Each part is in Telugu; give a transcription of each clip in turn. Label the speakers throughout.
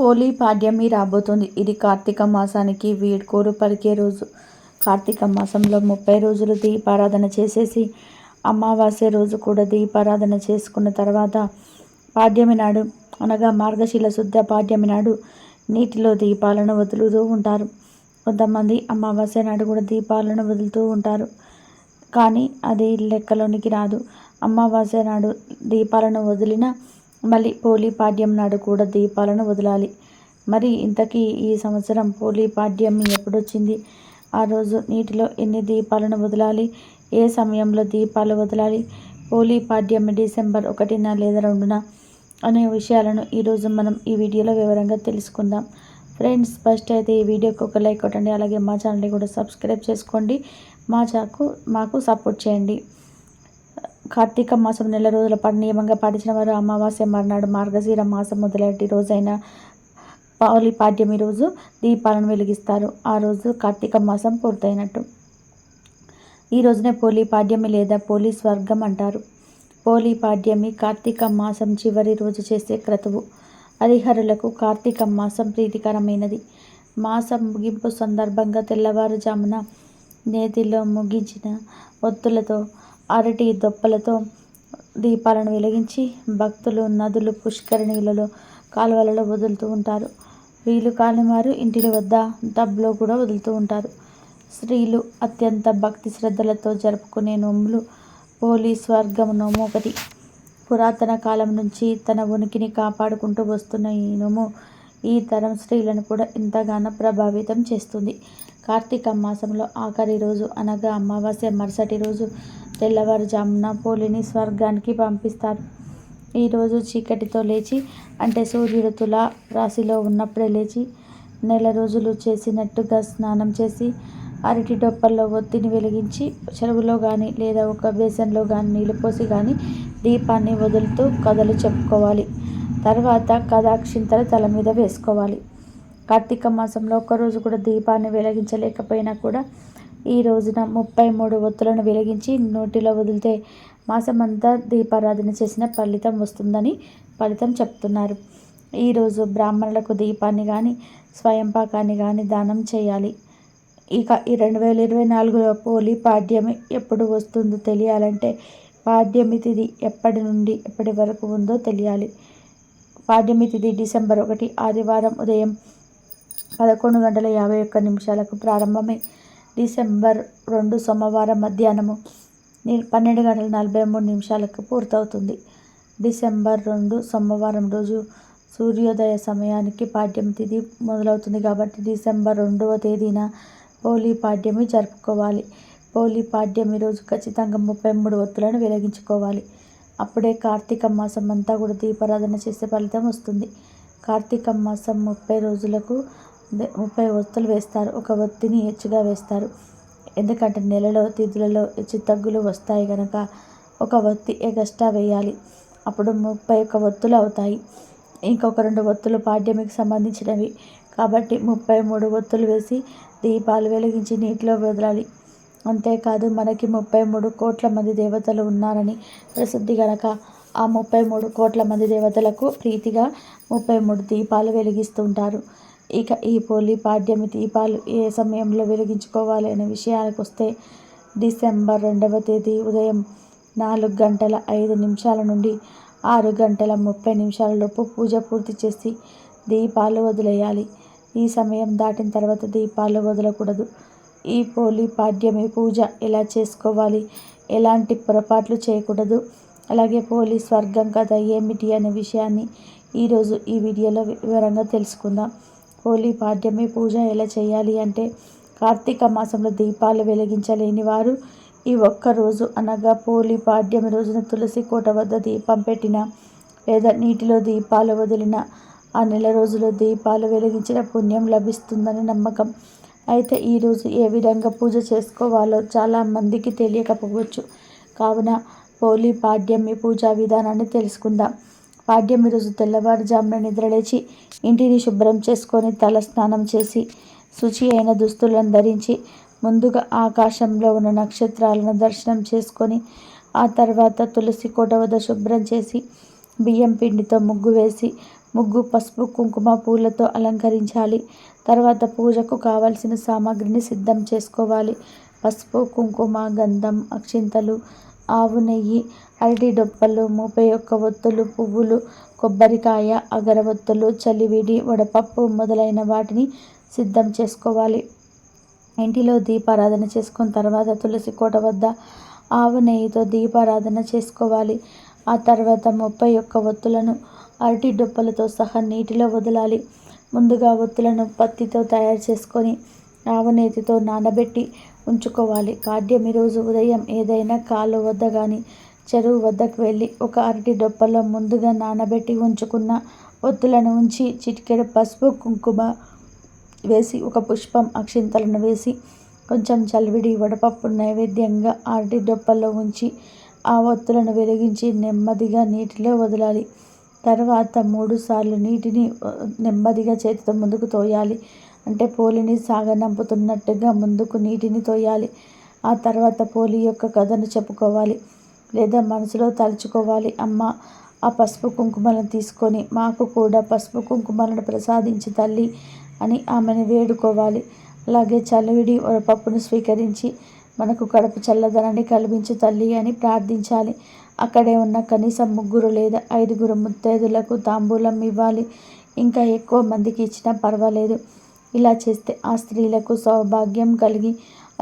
Speaker 1: హోలీ పాడ్యమి రాబోతుంది ఇది కార్తీక మాసానికి వీడ్కోరు పలికే రోజు కార్తీక మాసంలో ముప్పై రోజులు దీపారాధన చేసేసి అమావాస్య రోజు కూడా దీపారాధన చేసుకున్న తర్వాత పాడ్యమి నాడు అనగా మార్గశీల శుద్ధ పాడ్యమి నాడు నీటిలో దీపాలను వదులుతూ ఉంటారు కొంతమంది అమావాస్య నాడు కూడా దీపాలను వదులుతూ ఉంటారు కానీ అది లెక్కలోనికి రాదు అమావాస్య నాడు దీపాలను వదిలిన మళ్ళీ పాడ్యం నాడు కూడా దీపాలను వదలాలి మరి ఇంతకీ ఈ సంవత్సరం పోలిపాడ్యం ఎప్పుడొచ్చింది ఆ రోజు నీటిలో ఎన్ని దీపాలను వదలాలి ఏ సమయంలో దీపాలు వదలాలి పాడ్యం డిసెంబర్ ఒకటిన లేదా రెండున అనే విషయాలను ఈరోజు మనం ఈ వీడియోలో వివరంగా తెలుసుకుందాం ఫ్రెండ్స్ ఫస్ట్ అయితే ఈ వీడియోకి ఒక లైక్ కొట్టండి అలాగే మా ఛానల్ని కూడా సబ్స్క్రైబ్ చేసుకోండి మా చాకు మాకు సపోర్ట్ చేయండి కార్తీక మాసం నెల రోజుల పాటు నియమంగా పాటించిన వారు అమావాస్య మర్నాడు మార్గశీర మాసం మొదలటి రోజైన పౌలి పాడ్యమి రోజు దీపాలను వెలిగిస్తారు ఆ రోజు కార్తీక మాసం పూర్తయినట్టు ఈ రోజునే పోలి పాడ్యమి లేదా పోలి స్వర్గం అంటారు పోలి పాడ్యమి కార్తీక మాసం చివరి రోజు చేసే క్రతువు హరిహరులకు కార్తీక మాసం ప్రీతికరమైనది మాసం ముగింపు సందర్భంగా తెల్లవారుజామున నేతిలో ముగించిన ఒత్తులతో అరటి దొప్పలతో దీపాలను వెలిగించి భక్తులు నదులు పుష్కరిణీలలో కాలువలలో వదులుతూ ఉంటారు వీలు కాని వారు ఇంటిని వద్ద డబ్బులో కూడా వదులుతూ ఉంటారు స్త్రీలు అత్యంత భక్తి శ్రద్ధలతో జరుపుకునే నోములు పోలీస్ వర్గం నోము ఒకటి పురాతన కాలం నుంచి తన ఉనికిని కాపాడుకుంటూ వస్తున్న ఈ నోము ఈ తరం స్త్రీలను కూడా ఎంతగానో ప్రభావితం చేస్తుంది కార్తీక మాసంలో ఆఖరి రోజు అనగా అమావాస్య మరుసటి రోజు తెల్లవారుజామున పోలిని స్వర్గానికి పంపిస్తారు ఈరోజు చీకటితో లేచి అంటే సూర్యుడు తుల రాశిలో ఉన్నప్పుడే లేచి నెల రోజులు చేసినట్టుగా స్నానం చేసి అరటి డొప్పల్లో ఒత్తిని వెలిగించి చెరువులో కానీ లేదా ఒక బేసన్లో కానీ నీళ్ళు పోసి కానీ దీపాన్ని వదులుతూ కథలు చెప్పుకోవాలి తర్వాత కథాక్షింతలు తల మీద వేసుకోవాలి కార్తీక మాసంలో ఒక్కరోజు కూడా దీపాన్ని వెలిగించలేకపోయినా కూడా ఈ రోజున ముప్పై మూడు ఒత్తులను వెలిగించి నోటిలో వదిలితే మాసమంతా దీపారాధన చేసిన ఫలితం వస్తుందని ఫలితం చెప్తున్నారు ఈరోజు బ్రాహ్మణులకు దీపాన్ని కానీ స్వయంపాకాన్ని కానీ దానం చేయాలి ఇక ఈ రెండు వేల ఇరవై నాలుగులో పోలి పాడ్యమి ఎప్పుడు వస్తుందో తెలియాలంటే పాడ్యమి తిథి ఎప్పటి నుండి ఎప్పటి వరకు ఉందో తెలియాలి పాడ్యమి తిథి డిసెంబర్ ఒకటి ఆదివారం ఉదయం పదకొండు గంటల యాభై ఒక్క నిమిషాలకు ప్రారంభమై డిసెంబర్ రెండు సోమవారం మధ్యాహ్నము పన్నెండు గంటల నలభై మూడు నిమిషాలకు పూర్తవుతుంది డిసెంబర్ రెండు సోమవారం రోజు సూర్యోదయ సమయానికి పాఠ్యం తిథి మొదలవుతుంది కాబట్టి డిసెంబర్ రెండవ తేదీన పోలీ పాడ్యమి జరుపుకోవాలి పోలీ పాడ్యమి రోజు ఖచ్చితంగా ముప్పై మూడు ఒత్తులను వెలిగించుకోవాలి అప్పుడే కార్తీక మాసం అంతా కూడా దీపారాధన చేసే ఫలితం వస్తుంది కార్తీక మాసం ముప్పై రోజులకు ముప్పై ఒత్తులు వేస్తారు ఒక ఒత్తిని హెచ్చుగా వేస్తారు ఎందుకంటే నెలలో తిథులలో హెచ్చు తగ్గులు వస్తాయి కనుక ఒక ఒత్తి ఎగస్ట్రా వేయాలి అప్పుడు ముప్పై ఒక్క ఒత్తులు అవుతాయి ఇంకొక రెండు ఒత్తులు పాడ్యమికి సంబంధించినవి కాబట్టి ముప్పై మూడు ఒత్తులు వేసి దీపాలు వెలిగించి నీటిలో వదలాలి అంతేకాదు మనకి ముప్పై మూడు కోట్ల మంది దేవతలు ఉన్నారని ప్రసిద్ధి గనక ఆ ముప్పై మూడు కోట్ల మంది దేవతలకు ప్రీతిగా ముప్పై మూడు దీపాలు వెలిగిస్తుంటారు ఇక ఈ పోలి పాడ్యమి దీపాలు ఏ సమయంలో వెలిగించుకోవాలి అనే విషయానికి వస్తే డిసెంబర్ రెండవ తేదీ ఉదయం నాలుగు గంటల ఐదు నిమిషాల నుండి ఆరు గంటల ముప్పై నిమిషాల లోపు పూజ పూర్తి చేసి దీపాలు వదిలేయాలి ఈ సమయం దాటిన తర్వాత దీపాలు వదలకూడదు ఈ పోలి పాడ్యమి పూజ ఎలా చేసుకోవాలి ఎలాంటి పొరపాట్లు చేయకూడదు అలాగే పోలి స్వర్గం కథ ఏమిటి అనే విషయాన్ని ఈరోజు ఈ వీడియోలో వివరంగా తెలుసుకుందాం హోలీ పాడ్యమి పూజ ఎలా చేయాలి అంటే కార్తీక మాసంలో దీపాలు వెలిగించలేని వారు ఈ ఒక్కరోజు అనగా పోలి పాడ్యమి రోజున తులసి కోట వద్ద దీపం పెట్టిన లేదా నీటిలో దీపాలు వదిలిన ఆ నెల రోజులు దీపాలు వెలిగించిన పుణ్యం లభిస్తుందని నమ్మకం అయితే ఈరోజు ఏ విధంగా పూజ చేసుకోవాలో చాలామందికి తెలియకపోవచ్చు కావున పోలి పాడ్యమి పూజా విధానాన్ని తెలుసుకుందాం భాగ్యం ఈరోజు తెల్లవారుజామున నిద్రలేచి ఇంటిని శుభ్రం చేసుకొని తల స్నానం చేసి శుచి అయిన దుస్తులను ధరించి ముందుగా ఆకాశంలో ఉన్న నక్షత్రాలను దర్శనం చేసుకొని ఆ తర్వాత తులసి కోట వద్ద శుభ్రం చేసి బియ్యం పిండితో ముగ్గు వేసి ముగ్గు పసుపు కుంకుమ పూలతో అలంకరించాలి తర్వాత పూజకు కావలసిన సామాగ్రిని సిద్ధం చేసుకోవాలి పసుపు కుంకుమ గంధం అక్షింతలు ఆవు నెయ్యి అరటి డొప్పలు ముప్పై ఒక్క ఒత్తులు పువ్వులు కొబ్బరికాయ అగరవత్తులు చలివిడి వడపప్పు మొదలైన వాటిని సిద్ధం చేసుకోవాలి ఇంటిలో దీపారాధన చేసుకున్న తర్వాత తులసి కోట వద్ద ఆవు నెయ్యితో దీపారాధన చేసుకోవాలి ఆ తర్వాత ముప్పై ఒక్క ఒత్తులను అరటి డొప్పలతో సహా నీటిలో వదలాలి ముందుగా ఒత్తులను పత్తితో తయారు చేసుకొని ఆవు నానబెట్టి ఉంచుకోవాలి పాడ్యం ఈరోజు ఉదయం ఏదైనా కాలు వద్ద కానీ చెరువు వద్దకు వెళ్ళి ఒక అరటి డొప్పలో ముందుగా నానబెట్టి ఉంచుకున్న ఒత్తులను ఉంచి చిటికెడు పసుపు కుంకుమ వేసి ఒక పుష్పం అక్షింతలను వేసి కొంచెం చలివిడి వడపప్పు నైవేద్యంగా అరటి డొప్పల్లో ఉంచి ఆ ఒత్తులను వెలిగించి నెమ్మదిగా నీటిలో వదలాలి తర్వాత మూడుసార్లు నీటిని నెమ్మదిగా చేతితో ముందుకు తోయాలి అంటే పోలిని సాగనంపుతున్నట్టుగా ముందుకు నీటిని తోయాలి ఆ తర్వాత పోలి యొక్క కథను చెప్పుకోవాలి లేదా మనసులో తలుచుకోవాలి అమ్మ ఆ పసుపు కుంకుమలను తీసుకొని మాకు కూడా పసుపు కుంకుమలను ప్రసాదించి తల్లి అని ఆమెను వేడుకోవాలి అలాగే చలివిడి పప్పును స్వీకరించి మనకు కడుపు చల్లదనాన్ని కల్పించు తల్లి అని ప్రార్థించాలి అక్కడే ఉన్న కనీసం ముగ్గురు లేదా ఐదుగురు ముత్తైదులకు తాంబూలం ఇవ్వాలి ఇంకా ఎక్కువ మందికి ఇచ్చినా పర్వాలేదు ఇలా చేస్తే ఆ స్త్రీలకు సౌభాగ్యం కలిగి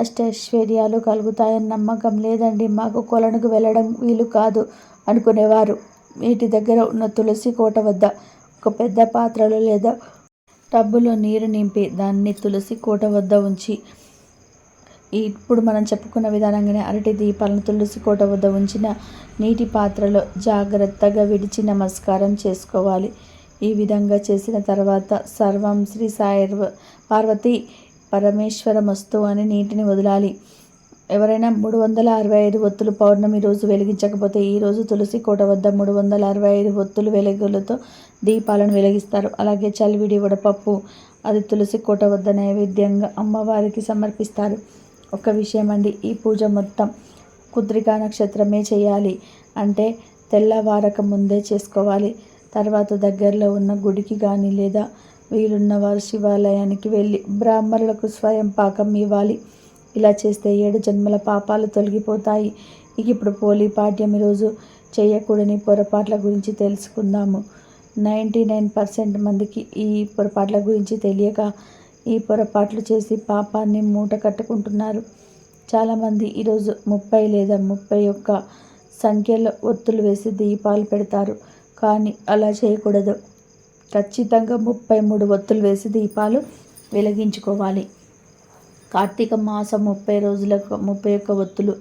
Speaker 1: అష్టైశ్వర్యాలు కలుగుతాయని నమ్మకం లేదండి మాకు కొలనుకు వెళ్ళడం వీలు కాదు అనుకునేవారు వీటి దగ్గర ఉన్న తులసి కోట వద్ద ఒక పెద్ద పాత్రలో లేదా టబ్బులో నీరు నింపి దాన్ని తులసి కోట వద్ద ఉంచి ఇప్పుడు మనం చెప్పుకున్న విధానంగానే అరటి దీపాలను తులసి కోట వద్ద ఉంచిన నీటి పాత్రలో జాగ్రత్తగా విడిచి నమస్కారం చేసుకోవాలి ఈ విధంగా చేసిన తర్వాత సర్వం శ్రీ సాయి పార్వతి పరమేశ్వర మస్తు అని నీటిని వదలాలి ఎవరైనా మూడు వందల అరవై ఐదు ఒత్తులు పౌర్ణమి రోజు వెలిగించకపోతే ఈరోజు తులసి కోట వద్ద మూడు వందల అరవై ఐదు ఒత్తులు వెలుగులతో దీపాలను వెలిగిస్తారు అలాగే చలివిడి వడపప్పు అది తులసి కోట వద్ద నైవేద్యంగా అమ్మవారికి సమర్పిస్తారు ఒక విషయం అండి ఈ పూజ మొత్తం కుద్రికా నక్షత్రమే చేయాలి అంటే తెల్లవారక ముందే చేసుకోవాలి తర్వాత దగ్గరలో ఉన్న గుడికి కానీ లేదా వీలున్నవారు శివాలయానికి వెళ్ళి బ్రాహ్మణులకు స్వయం పాకం ఇవ్వాలి ఇలా చేస్తే ఏడు జన్మల పాపాలు తొలగిపోతాయి ఇక ఇప్పుడు పోలీ పాఠ్యం ఈరోజు చేయకూడని పొరపాట్ల గురించి తెలుసుకుందాము నైంటీ నైన్ పర్సెంట్ మందికి ఈ పొరపాట్ల గురించి తెలియక ఈ పొరపాట్లు చేసి పాపాన్ని మూట కట్టుకుంటున్నారు చాలామంది ఈరోజు ముప్పై లేదా ముప్పై ఒక్క సంఖ్యలో ఒత్తులు వేసి దీపాలు పెడతారు కానీ అలా చేయకూడదు ఖచ్చితంగా ముప్పై మూడు ఒత్తులు వేసి దీపాలు వెలిగించుకోవాలి కార్తీక మాసం ముప్పై రోజులకు ముప్పై ఒక్క ఒత్తులు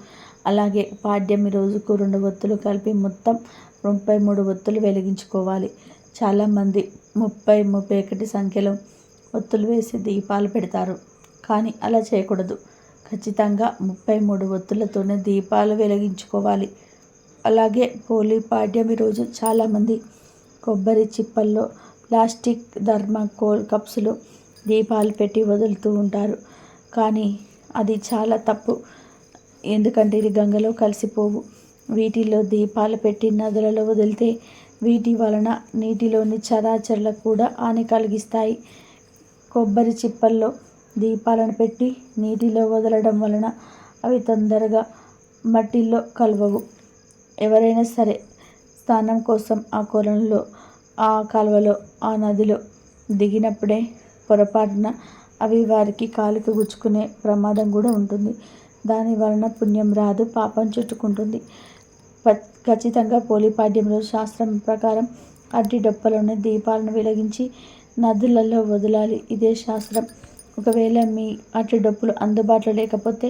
Speaker 1: అలాగే పాడ్యమి రోజుకు రెండు ఒత్తులు కలిపి మొత్తం ముప్పై మూడు ఒత్తులు వెలిగించుకోవాలి చాలామంది ముప్పై ముప్పై ఒకటి సంఖ్యలో ఒత్తులు వేసి దీపాలు పెడతారు కానీ అలా చేయకూడదు ఖచ్చితంగా ముప్పై మూడు ఒత్తులతోనే దీపాలు వెలిగించుకోవాలి అలాగే హోలీ పాడ్యమి రోజు చాలామంది కొబ్బరి చిప్పల్లో ప్లాస్టిక్ ధర్మకోల్ కప్స్లో దీపాలు పెట్టి వదులుతూ ఉంటారు కానీ అది చాలా తప్పు ఎందుకంటే ఇది గంగలో కలిసిపోవు వీటిలో దీపాలు పెట్టి నదులలో వదిలితే వీటి వలన నీటిలోని చరాచరులకు కూడా హాని కలిగిస్తాయి కొబ్బరి చిప్పల్లో దీపాలను పెట్టి నీటిలో వదలడం వలన అవి తొందరగా మట్టిలో కలవవు ఎవరైనా సరే స్నానం కోసం ఆ కొలంలో ఆ కాలువలో ఆ నదిలో దిగినప్పుడే పొరపాటున అవి వారికి కాలుకి గుచ్చుకునే ప్రమాదం కూడా ఉంటుంది దాని వలన పుణ్యం రాదు పాపం చుట్టుకుంటుంది ఖచ్చితంగా పోలి శాస్త్రం ప్రకారం అడ్డి డొప్పలోనే దీపాలను వెలిగించి నదులలో వదలాలి ఇదే శాస్త్రం ఒకవేళ మీ అట్టి డొప్పులు అందుబాటులో లేకపోతే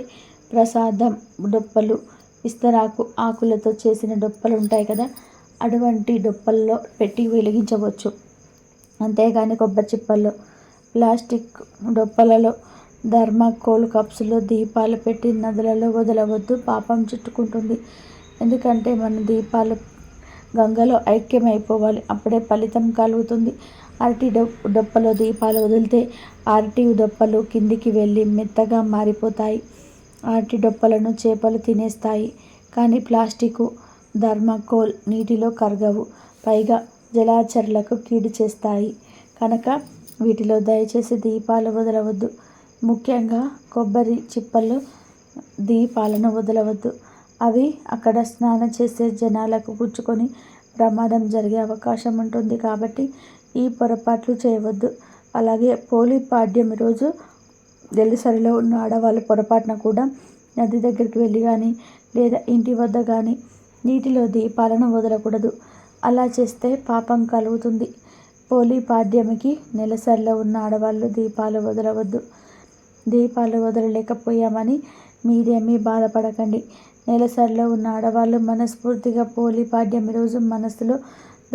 Speaker 1: ప్రసాదం డొప్పలు ఇస్తరాకు ఆకులతో చేసిన డొప్పలు ఉంటాయి కదా అటువంటి డొప్పల్లో పెట్టి వెలిగించవచ్చు అంతేగాని కొబ్బరి చిప్పల్లో ప్లాస్టిక్ డొప్పలలో ధర్మకోల్ కప్స్లో దీపాలు పెట్టి నదులలో వదలవద్దు పాపం చుట్టుకుంటుంది ఎందుకంటే మన దీపాలు గంగలో ఐక్యమైపోవాలి అప్పుడే ఫలితం కలుగుతుంది అరటి డొ డొప్పలో దీపాలు వదిలితే అరటి డొప్పలు కిందికి వెళ్ళి మెత్తగా మారిపోతాయి అరటి డొప్పలను చేపలు తినేస్తాయి కానీ ప్లాస్టిక్ ధర్మకోల్ నీటిలో కరగవు పైగా జలాచరులకు కీడు చేస్తాయి కనుక వీటిలో దయచేసి దీపాలు వదలవద్దు ముఖ్యంగా కొబ్బరి చిప్పలు దీపాలను వదలవద్దు అవి అక్కడ స్నానం చేసే జనాలకు పుచ్చుకొని ప్రమాదం జరిగే అవకాశం ఉంటుంది కాబట్టి ఈ పొరపాట్లు చేయవద్దు అలాగే పోలి పాడ్యం రోజు దెలిసరిలో ఉన్న ఆడవాళ్ళు పొరపాటున కూడా నది దగ్గరికి వెళ్ళి కానీ లేదా ఇంటి వద్ద కానీ నీటిలో దీపాలను వదలకూడదు అలా చేస్తే పాపం కలుగుతుంది పోలీ పాడ్యమికి నెలసరిలో ఉన్న ఆడవాళ్ళు దీపాలు వదలవద్దు దీపాలు వదలలేకపోయామని మీరేమీ బాధపడకండి నెలసరిలో ఉన్న ఆడవాళ్ళు మనస్ఫూర్తిగా పోలీ పాడ్యమి రోజు మనసులో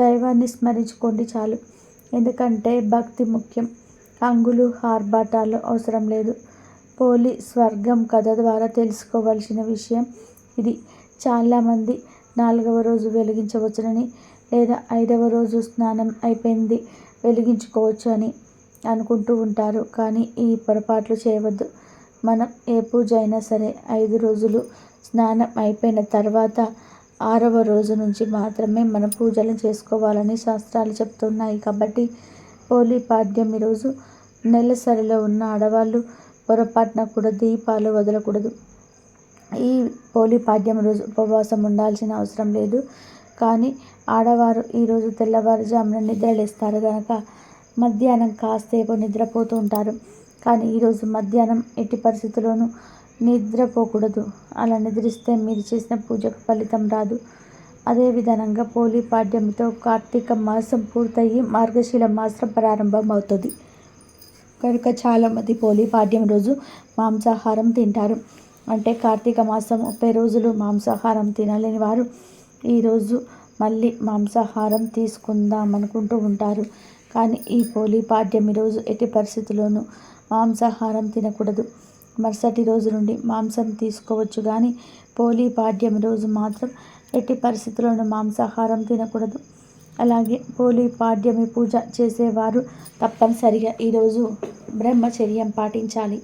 Speaker 1: దైవాన్ని స్మరించుకోండి చాలు ఎందుకంటే భక్తి ముఖ్యం అంగులు ఆర్భాటాలు అవసరం లేదు పోలి స్వర్గం కథ ద్వారా తెలుసుకోవలసిన విషయం ఇది చాలామంది నాలుగవ రోజు వెలిగించవచ్చునని లేదా ఐదవ రోజు స్నానం అయిపోయింది వెలిగించుకోవచ్చు అని అనుకుంటూ ఉంటారు కానీ ఈ పొరపాట్లు చేయవద్దు మనం ఏ పూజ అయినా సరే ఐదు రోజులు స్నానం అయిపోయిన తర్వాత ఆరవ రోజు నుంచి మాత్రమే మన పూజలు చేసుకోవాలని శాస్త్రాలు చెప్తున్నాయి కాబట్టి హోలీ పాడ్యం ఈరోజు నెలసరిలో ఉన్న ఆడవాళ్ళు పొరపాటున కూడా దీపాలు వదలకూడదు ఈ హోలీ పాడ్యం రోజు ఉపవాసం ఉండాల్సిన అవసరం లేదు కానీ ఆడవారు ఈరోజు తెల్లవారుజామున నిద్రలేస్తారు కనుక మధ్యాహ్నం కాసేపు నిద్రపోతూ ఉంటారు కానీ ఈరోజు మధ్యాహ్నం ఎట్టి పరిస్థితుల్లోనూ నిద్రపోకూడదు అలా నిద్రిస్తే మీరు చేసిన పూజకు ఫలితం రాదు అదే విధంగా పోలీ పాడ్యంతో కార్తీక మాసం పూర్తయి మార్గశీల మాసం ప్రారంభం అవుతుంది కనుక చాలామంది పోలీ పాడ్యం రోజు మాంసాహారం తింటారు అంటే కార్తీక మాసం ముప్పై రోజులు మాంసాహారం తినలేని వారు ఈరోజు మళ్ళీ మాంసాహారం తీసుకుందాం అనుకుంటూ ఉంటారు కానీ ఈ పోలీ పాడ్యమి రోజు ఎట్టి పరిస్థితుల్లోనూ మాంసాహారం తినకూడదు మరుసటి రోజు నుండి మాంసం తీసుకోవచ్చు కానీ పోలీ పాడ్యమి రోజు మాత్రం ఎట్టి పరిస్థితుల్లోనూ మాంసాహారం తినకూడదు అలాగే పోలీ పాఠ్యమి పూజ చేసేవారు తప్పనిసరిగా ఈరోజు బ్రహ్మచర్యం పాటించాలి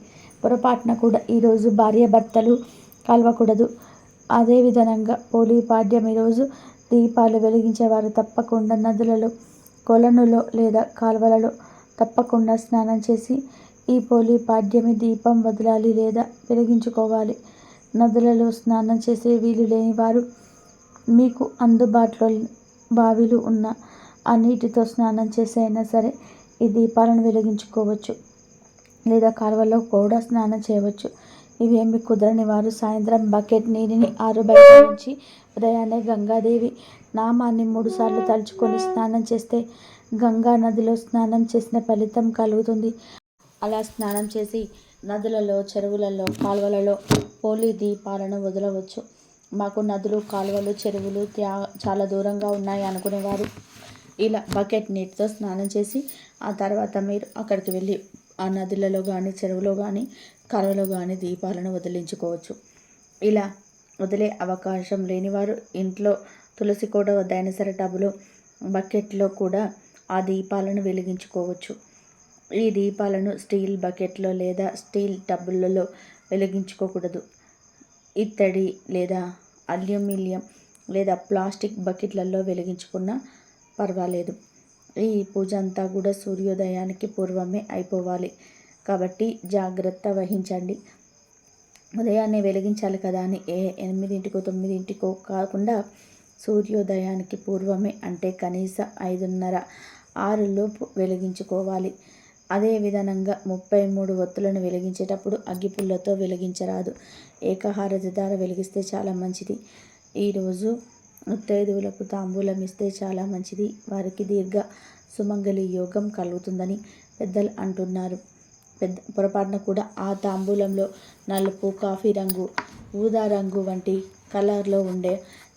Speaker 1: పొరపాటున కూడా ఈరోజు భార్యాభర్తలు కలవకూడదు అదే విధంగా పోలీ పాడ్యం ఈరోజు దీపాలు వెలిగించేవారు తప్పకుండా నదులలో కొలనులో లేదా కాలువలలో తప్పకుండా స్నానం చేసి ఈ పోలీ పాడ్యమి దీపం వదలాలి లేదా వెలిగించుకోవాలి నదులలో స్నానం చేసే వీలు లేని వారు మీకు అందుబాటులో బావిలు ఉన్న ఆ నీటితో స్నానం చేసే అయినా సరే ఈ దీపాలను వెలిగించుకోవచ్చు లేదా కాలువలో కూడా స్నానం చేయవచ్చు ఇవేమి కుదరని వారు సాయంత్రం బకెట్ నీటిని ఆరు బయట నుంచి ఉదయాన్నే గంగాదేవి నామాన్ని మూడుసార్లు తలుచుకొని స్నానం చేస్తే గంగా నదిలో స్నానం చేసిన ఫలితం కలుగుతుంది అలా స్నానం చేసి నదులలో చెరువులలో కాలువలలో హోలీ దీపాలను వదలవచ్చు మాకు నదులు కాలువలు చెరువులు చాలా దూరంగా ఉన్నాయి అనుకునేవారు ఇలా బకెట్ నీటితో స్నానం చేసి ఆ తర్వాత మీరు అక్కడికి వెళ్ళి ఆ నదులలో కానీ చెరువులో కానీ కాలువలో కానీ దీపాలను వదిలించుకోవచ్చు ఇలా వదిలే అవకాశం లేనివారు ఇంట్లో తులసి కోట డైనసర్ టబులు బకెట్లో కూడా ఆ దీపాలను వెలిగించుకోవచ్చు ఈ దీపాలను స్టీల్ బకెట్లో లేదా స్టీల్ టబ్బులలో వెలిగించుకోకూడదు ఇత్తడి లేదా అల్యూమినియం లేదా ప్లాస్టిక్ బకెట్లలో వెలిగించుకున్న పర్వాలేదు ఈ పూజ అంతా కూడా సూర్యోదయానికి పూర్వమే అయిపోవాలి కాబట్టి జాగ్రత్త వహించండి ఉదయాన్నే వెలిగించాలి కదా అని ఏ ఎనిమిదింటికో తొమ్మిదింటికో కాకుండా సూర్యోదయానికి పూర్వమే అంటే కనీసం ఐదున్నర ఆరులోపు వెలిగించుకోవాలి అదే విధంగా ముప్పై మూడు ఒత్తులను వెలిగించేటప్పుడు అగ్గిపుల్లతో వెలిగించరాదు ఏకహారతి ధార వెలిగిస్తే చాలా మంచిది ఈరోజు ముత్తైదువులకు తాంబూలం ఇస్తే చాలా మంచిది వారికి దీర్ఘ సుమంగళి యోగం కలుగుతుందని పెద్దలు అంటున్నారు పెద్ద పొరపాటున కూడా ఆ తాంబూలంలో నలుపు కాఫీ రంగు ఊదా రంగు వంటి కలర్లో ఉండే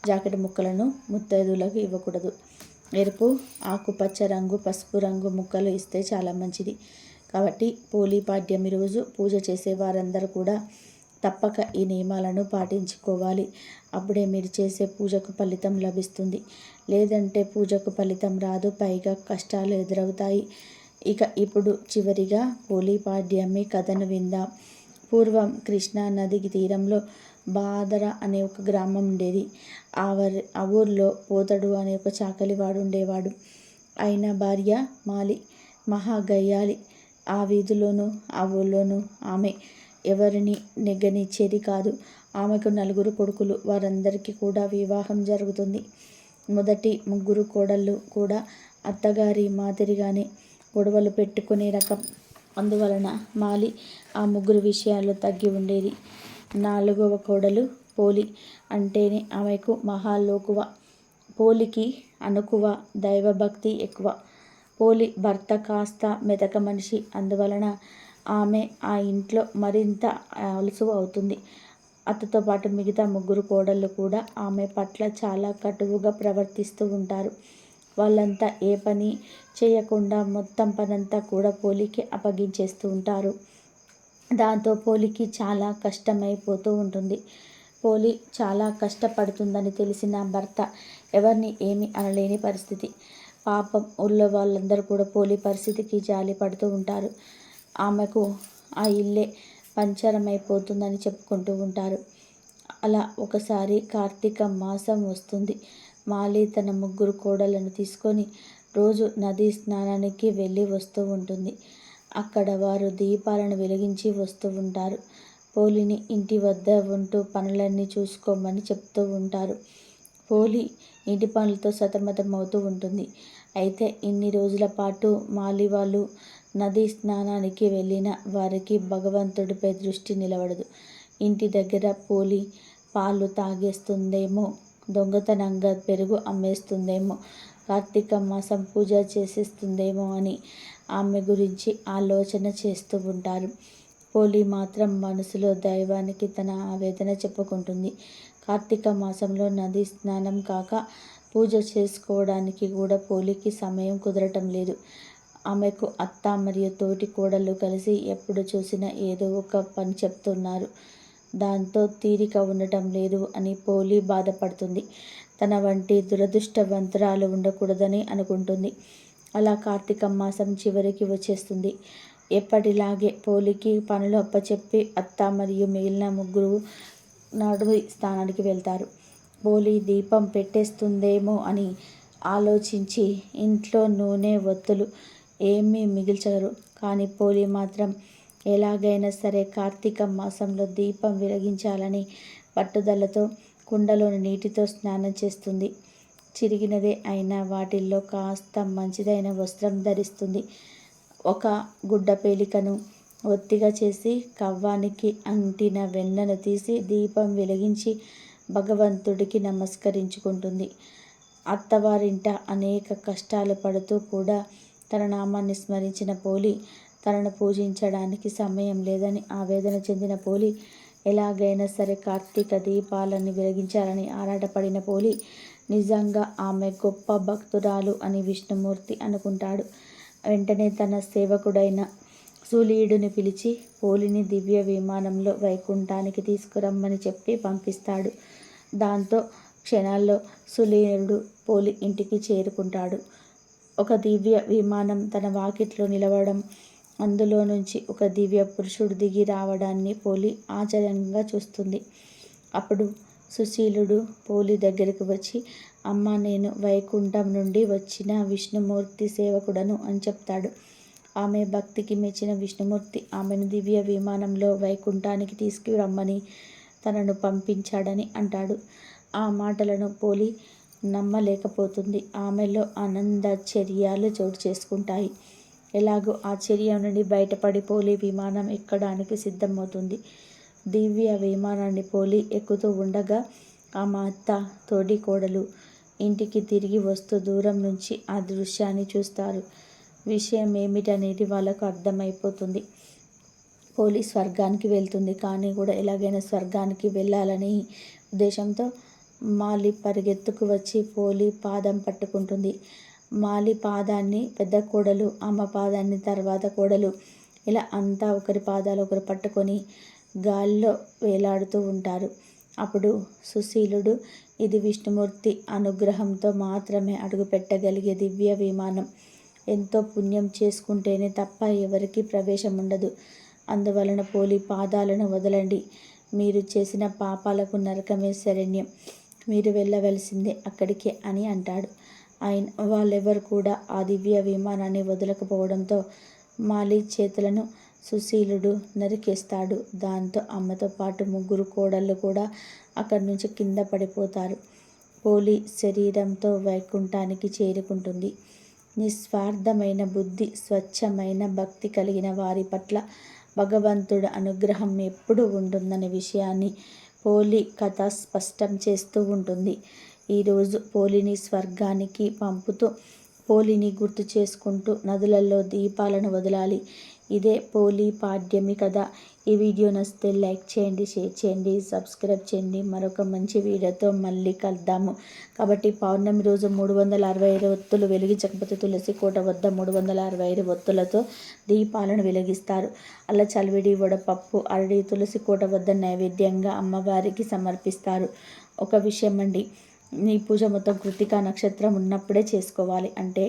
Speaker 1: జాకెట్ ముక్కలను ముత్తైదువులకు ఇవ్వకూడదు ఎరుపు ఆకుపచ్చ రంగు పసుపు రంగు ముక్కలు ఇస్తే చాలా మంచిది కాబట్టి పోలీ పాడ్యమి రోజు పూజ చేసే వారందరూ కూడా తప్పక ఈ నియమాలను పాటించుకోవాలి అప్పుడే మీరు చేసే పూజకు ఫలితం లభిస్తుంది లేదంటే పూజకు ఫలితం రాదు పైగా కష్టాలు ఎదురవుతాయి ఇక ఇప్పుడు చివరిగా హోలీపాడ్యమి కథను విందాం పూర్వం కృష్ణా నదికి తీరంలో బాదర అనే ఒక గ్రామం ఉండేది ఆ వర్ ఆ ఊర్లో పోతడు అనే ఒక చాకలివాడు ఉండేవాడు ఆయన భార్య మాలి మహాగయ్యాలి ఆ వీధిలోనూ ఆ ఊళ్ళోనూ ఆమె ఎవరిని నిగ్గనిచ్చేది కాదు ఆమెకు నలుగురు కొడుకులు వారందరికీ కూడా వివాహం జరుగుతుంది మొదటి ముగ్గురు కోడళ్ళు కూడా అత్తగారి మాదిరిగానే గొడవలు పెట్టుకునే రకం అందువలన మాలి ఆ ముగ్గురు విషయాల్లో తగ్గి ఉండేది నాలుగవ కోడలు పోలి అంటేనే ఆమెకు మహాలోకువ పోలికి అనుకువ దైవభక్తి ఎక్కువ పోలి భర్త కాస్త మెతక మనిషి అందువలన ఆమె ఆ ఇంట్లో మరింత అలసు అవుతుంది అతతో పాటు మిగతా ముగ్గురు కోడళ్ళు కూడా ఆమె పట్ల చాలా కటువుగా ప్రవర్తిస్తూ ఉంటారు వాళ్ళంతా ఏ పని చేయకుండా మొత్తం పనంతా కూడా పోలికి అప్పగించేస్తూ ఉంటారు దాంతో పోలికి చాలా కష్టమైపోతూ ఉంటుంది పోలి చాలా కష్టపడుతుందని తెలిసిన భర్త ఎవరిని ఏమి అనలేని పరిస్థితి పాపం ఊళ్ళో వాళ్ళందరూ కూడా పోలి పరిస్థితికి జాలి పడుతూ ఉంటారు ఆమెకు ఆ ఇల్లే పంచరమైపోతుందని చెప్పుకుంటూ ఉంటారు అలా ఒకసారి కార్తీక మాసం వస్తుంది మాలి తన ముగ్గురు కోడలను తీసుకొని రోజు నదీ స్నానానికి వెళ్ళి వస్తూ ఉంటుంది అక్కడ వారు దీపాలను వెలిగించి వస్తూ ఉంటారు పోలిని ఇంటి వద్ద ఉంటూ పనులన్నీ చూసుకోమని చెప్తూ ఉంటారు పోలి ఇంటి పనులతో సతమతమవుతూ ఉంటుంది అయితే ఇన్ని రోజుల పాటు మాలి వాళ్ళు నదీ స్నానానికి వెళ్ళిన వారికి భగవంతుడిపై దృష్టి నిలవడదు ఇంటి దగ్గర పోలి పాలు తాగేస్తుందేమో దొంగతనంగా పెరుగు అమ్మేస్తుందేమో కార్తీక మాసం పూజ చేసేస్తుందేమో అని ఆమె గురించి ఆలోచన చేస్తూ ఉంటారు పోలి మాత్రం మనసులో దైవానికి తన ఆవేదన చెప్పుకుంటుంది కార్తీక మాసంలో నది స్నానం కాక పూజ చేసుకోవడానికి కూడా పోలికి సమయం కుదరటం లేదు ఆమెకు అత్త మరియు తోటి కోడళ్ళు కలిసి ఎప్పుడు చూసినా ఏదో ఒక పని చెప్తున్నారు దాంతో తీరిక ఉండటం లేదు అని పోలి బాధపడుతుంది తన వంటి దురదృష్టవంతురాలు ఉండకూడదని అనుకుంటుంది అలా కార్తీక మాసం చివరికి వచ్చేస్తుంది ఎప్పటిలాగే పోలికి పనులు అప్పచెప్పి అత్త మరియు మిగిలిన ముగ్గురు నడు స్థానానికి వెళ్తారు పోలి దీపం పెట్టేస్తుందేమో అని ఆలోచించి ఇంట్లో నూనె ఒత్తులు ఏమీ మిగిల్చరు కానీ పోలి మాత్రం ఎలాగైనా సరే కార్తీక మాసంలో దీపం వెలిగించాలని పట్టుదలతో కుండలోని నీటితో స్నానం చేస్తుంది చిరిగినదే అయినా వాటిల్లో కాస్త మంచిదైన వస్త్రం ధరిస్తుంది ఒక గుడ్డ పేలికను ఒత్తిగా చేసి కవ్వానికి అంటిన వెన్నను తీసి దీపం వెలిగించి భగవంతుడికి నమస్కరించుకుంటుంది అత్తవారింట అనేక కష్టాలు పడుతూ కూడా తన నామాన్ని స్మరించిన పోలి తనను పూజించడానికి సమయం లేదని ఆవేదన చెందిన పోలి ఎలాగైనా సరే కార్తీక దీపాలని వెలిగించాలని ఆరాటపడిన పోలి నిజంగా ఆమె గొప్ప భక్తురాలు అని విష్ణుమూర్తి అనుకుంటాడు వెంటనే తన సేవకుడైన సూలీయుడిని పిలిచి పోలిని దివ్య విమానంలో వైకుంఠానికి తీసుకురమ్మని చెప్పి పంపిస్తాడు దాంతో క్షణాల్లో సులీనుడు పోలి ఇంటికి చేరుకుంటాడు ఒక దివ్య విమానం తన వాకిట్లో నిలవడం అందులో నుంచి ఒక దివ్య పురుషుడు దిగి రావడాన్ని పోలి ఆశ్చర్యంగా చూస్తుంది అప్పుడు సుశీలుడు పోలి దగ్గరకు వచ్చి అమ్మ నేను వైకుంఠం నుండి వచ్చిన విష్ణుమూర్తి సేవకుడను అని చెప్తాడు ఆమె భక్తికి మెచ్చిన విష్ణుమూర్తి ఆమెను దివ్య విమానంలో వైకుంఠానికి తీసుకురమ్మని తనను పంపించాడని అంటాడు ఆ మాటలను పోలి నమ్మలేకపోతుంది ఆమెలో ఆనంద చర్యాలు చోటు చేసుకుంటాయి ఎలాగో ఆ చర్య నుండి బయటపడిపోలి విమానం ఎక్కడానికి సిద్ధమవుతుంది దివ్య విమానాన్ని పోలి ఎక్కుతూ ఉండగా ఆమె అత్త తోడి కోడలు ఇంటికి తిరిగి వస్తూ దూరం నుంచి ఆ దృశ్యాన్ని చూస్తారు విషయం ఏమిటనేది వాళ్ళకు అర్థమైపోతుంది పోలీస్ స్వర్గానికి వెళ్తుంది కానీ కూడా ఎలాగైనా స్వర్గానికి వెళ్ళాలని ఉద్దేశంతో మాలి పరిగెత్తుకు వచ్చి పోలి పాదం పట్టుకుంటుంది మాలి పాదాన్ని పెద్ద కోడలు అమ్మ పాదాన్ని తర్వాత కోడలు ఇలా అంతా ఒకరి పాదాలు ఒకరు పట్టుకొని గాల్లో వేలాడుతూ ఉంటారు అప్పుడు సుశీలుడు ఇది విష్ణుమూర్తి అనుగ్రహంతో మాత్రమే అడుగుపెట్టగలిగే దివ్య విమానం ఎంతో పుణ్యం చేసుకుంటేనే తప్ప ఎవరికీ ప్రవేశం ఉండదు అందువలన పోలి పాదాలను వదలండి మీరు చేసిన పాపాలకు నరకమే శరణ్యం మీరు వెళ్ళవలసిందే అక్కడికి అని అంటాడు ఆయన వాళ్ళెవరు కూడా ఆ దివ్య విమానాన్ని వదలకపోవడంతో మాలి చేతులను సుశీలుడు నరికేస్తాడు దాంతో అమ్మతో పాటు ముగ్గురు కోడళ్ళు కూడా అక్కడి నుంచి కింద పడిపోతారు పోలి శరీరంతో వైకుంఠానికి చేరుకుంటుంది నిస్వార్థమైన బుద్ధి స్వచ్ఛమైన భక్తి కలిగిన వారి పట్ల భగవంతుడు అనుగ్రహం ఎప్పుడూ ఉంటుందనే విషయాన్ని పోలి కథ స్పష్టం చేస్తూ ఉంటుంది ఈరోజు పోలిని స్వర్గానికి పంపుతూ పోలిని గుర్తు చేసుకుంటూ నదులలో దీపాలను వదలాలి ఇదే పోలీ పాడ్యమి కథ ఈ వీడియో నచ్చితే లైక్ చేయండి షేర్ చేయండి సబ్స్క్రైబ్ చేయండి మరొక మంచి వీడియోతో మళ్ళీ కలుద్దాము కాబట్టి పౌర్ణమి రోజు మూడు వందల అరవై ఐదు ఒత్తులు వెలిగించకపోతే తులసి కోట వద్ద మూడు వందల అరవై ఐదు ఒత్తులతో దీపాలను వెలిగిస్తారు అలా చలివిడి వడపప్పు అరడి తులసి కోట వద్ద నైవేద్యంగా అమ్మవారికి సమర్పిస్తారు ఒక విషయం అండి నీ పూజ మొత్తం కృతికా నక్షత్రం ఉన్నప్పుడే చేసుకోవాలి అంటే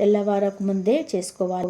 Speaker 1: తెల్లవారకు ముందే చేసుకోవాలి